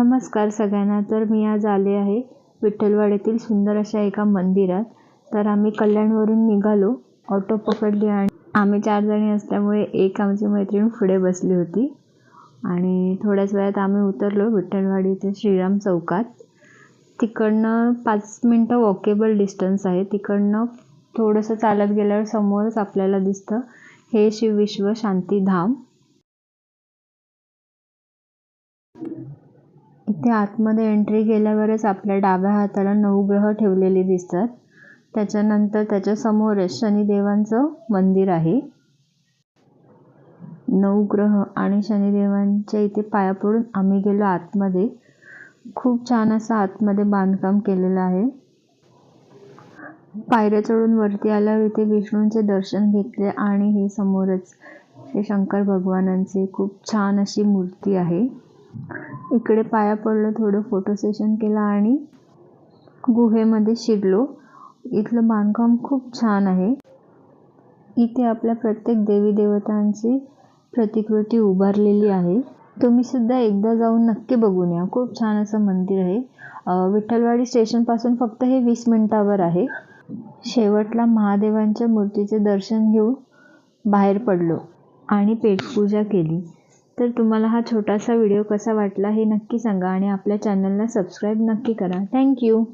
नमस्कार सगळ्यांना. तर मी आज आले आहे विठ्ठलवाडीतील सुंदर अशा एका मंदिरात. तर आम्ही कल्याणवरून निघालो. ऑटो पकडली आणि आम्ही चार जणी असल्यामुळे एक आमची मैत्रीण पुढे बसली होती. आणि थोड्याच वेळात आम्ही उतरलो विठ्ठलवाडी श्रीराम चौकात. तिकडनं पाच मिनटं वॉकेबल डिस्टन्स आहे. तिकडनं थोडंसं चालत गेल्यावर समोरच आपल्याला दिसतं हे शिव विश्व शांतीधाम इथे आतमध्ये एंट्री केल्यावरच आपल्या डाव्या हाताला नवग्रह ठेवलेले दिसतात. त्याच्यानंतर त्याच्यासमोरच शनिदेवांचं मंदिर आहे. नऊ ग्रह आणि शनिदेवांच्या इथे पाया पडून आम्ही गेलो आतमध्ये. खूप छान असं आतमध्ये बांधकाम केलेलं आहे. पायऱ्या चढून वरती आल्यावर इथे विष्णूंचे दर्शन घेतले आणि हे समोरच श्री शंकर भगवानांची खूप छान अशी मूर्ती आहे. इकडे पाया पडलो थोडं फोटो सेशन केलं आणि गुहेमध्ये शिरलो. इथलं बांधकाम खूप छान आहे. इथे आपल्या प्रत्येक देवी देवतांची प्रतिकृती उभारलेली आहे. तुम्ही सुद्धा एकदा जाऊन नक्की बघून या. खूप छान असं मंदिर आहे. विठ्ठलवाडी स्टेशनपासून फक्त हे वीस मिनटावर आहे. शेवटला महादेवांच्या मूर्तीचे दर्शन घेऊन बाहेर पडलो आणि पेटपूजा केली. तर तुम्हाला हा छोटासा व्हिडिओ कसा वाटला हे नक्की सांगा आणि आपल्या चॅनलला सबस्क्राईब नक्की करा. थँक्यू